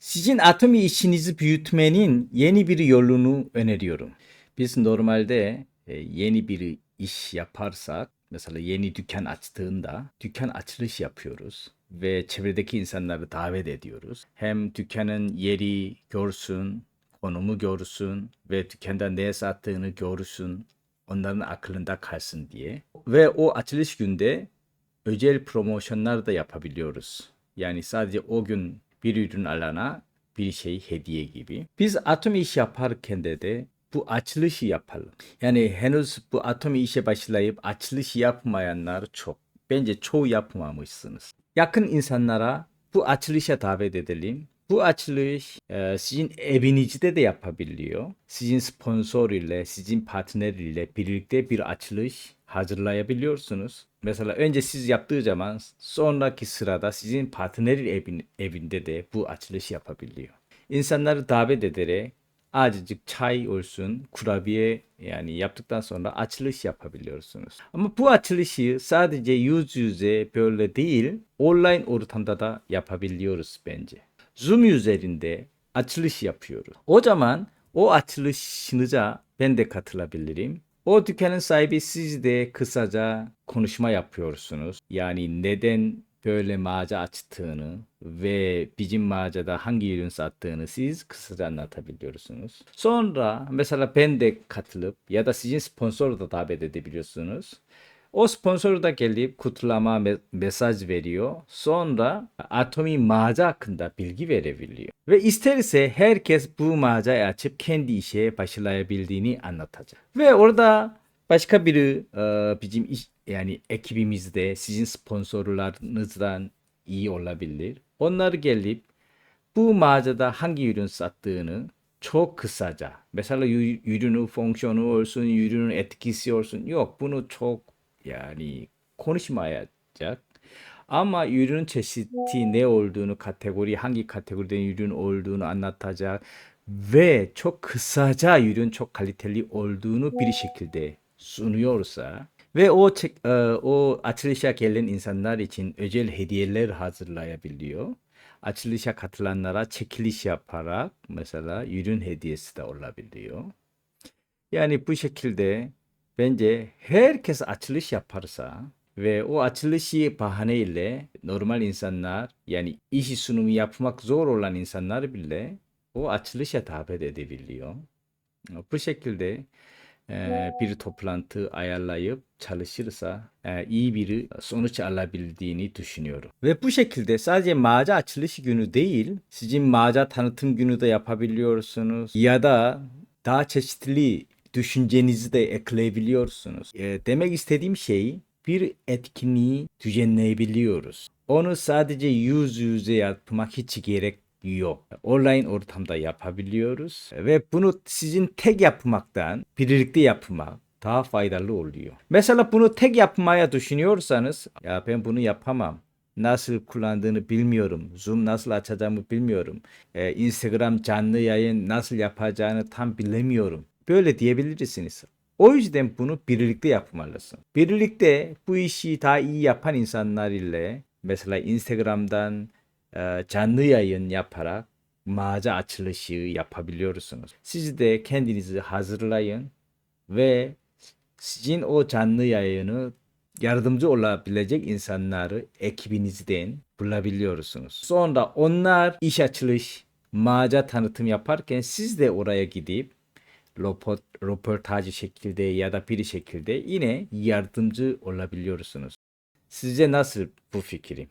Sizin atom işinizi büyütmenin yeni bir yolunu öneriyorum. Biz normalde e, yeni bir iş yaparsak, mesela yeni dükkan açtığında dükkan açılış yapıyoruz ve çevredeki insanları davet ediyoruz. Hem dükkanın yeri görsün, konumu görsün ve dükkanda ne sattığını görsün, onların aklında kalsın diye. Ve o açılış günde özel promosyonlar da yapabiliyoruz. Yani sadece o gün bir ürün alana bir şey hediye gibi. Biz atom iş yaparken de, de bu açılışı yapalım. Yani henüz bu atom işe başlayıp açılış yapmayanlar çok. Bence çoğu yapmamışsınız. Yakın insanlara bu açılışa davet edelim. Bu açılış e, sizin evinizde de yapabiliyor. Sizin sponsor ile, sizin partner ile birlikte bir açılış hazırlayabiliyorsunuz. Mesela önce siz yaptığı zaman sonraki sırada sizin partner evin, evinde de bu açılış yapabiliyor. İnsanları davet ederek azıcık çay olsun, kurabiye yani yaptıktan sonra açılış yapabiliyorsunuz. Ama bu açılışı sadece yüz yüze böyle değil, online ortamda da yapabiliyoruz bence. Zoom üzerinde açılış yapıyoruz. O zaman o açılışınıza ben de katılabilirim. O dükkanın sahibi siz de kısaca konuşma yapıyorsunuz. Yani neden böyle mağaza açtığını ve bizim mağazada hangi ürün sattığını siz kısaca anlatabiliyorsunuz. Sonra mesela ben de katılıp ya da sizin sponsoru da davet edebiliyorsunuz. O sponsor da gelip kutlama me- mesaj veriyor. Sonra Atomi mağaza hakkında bilgi verebiliyor. Ve isterse herkes bu mağazayı açıp kendi işe başlayabildiğini anlatacak. Ve orada başka biri e, bizim iş, yani ekibimizde sizin sponsorlarınızdan iyi olabilir. Onlar gelip bu mağazada hangi ürün sattığını çok kısaca mesela ürünün fonksiyonu olsun, ürünün etkisi olsun yok bunu çok yani konuşmayacak. Ama ürün çeşidi ne olduğunu, kategori hangi kategoriden ürün olduğunu anlatacak ve çok kısaca ürün çok kaliteli olduğunu bir şekilde sunuyorsa ve o e, o açılışa gelen insanlar için özel hediyeler hazırlayabiliyor. Açılışa katılanlara çekiliş yaparak mesela ürün hediyesi de olabiliyor. Yani bu şekilde bence herkes açılış yaparsa ve o açılışı bahaneyle normal insanlar yani iş sunumu yapmak zor olan insanlar bile o açılışa davet edebiliyor. Bu şekilde e, bir toplantı ayarlayıp çalışırsa e, iyi bir sonuç alabildiğini düşünüyorum. Ve bu şekilde sadece mağaza açılış günü değil, sizin mağaza tanıtım günü de yapabiliyorsunuz ya da daha çeşitli düşüncenizi de ekleyebiliyorsunuz. E, demek istediğim şey bir etkinliği düzenleyebiliyoruz. Onu sadece yüz yüze yapmak hiç gerek yok. Online ortamda yapabiliyoruz ve bunu sizin tek yapmaktan birlikte yapmak daha faydalı oluyor. Mesela bunu tek yapmaya düşünüyorsanız ya ben bunu yapamam. Nasıl kullandığını bilmiyorum. Zoom nasıl açacağımı bilmiyorum. Ee, Instagram canlı yayın nasıl yapacağını tam bilemiyorum. Böyle diyebilirsiniz. O yüzden bunu birlikte yapmalısın. Birlikte bu işi daha iyi yapan insanlar ile mesela Instagram'dan e, canlı yayın yaparak mağaza açılışı yapabiliyorsunuz. Siz de kendinizi hazırlayın ve sizin o canlı yayını yardımcı olabilecek insanları ekibinizden bulabiliyorsunuz. Sonra onlar iş açılış, mağaza tanıtım yaparken siz de oraya gidip röport, röportaj şekilde ya da bir şekilde yine yardımcı olabiliyorsunuz. Sizce nasıl bu fikrim?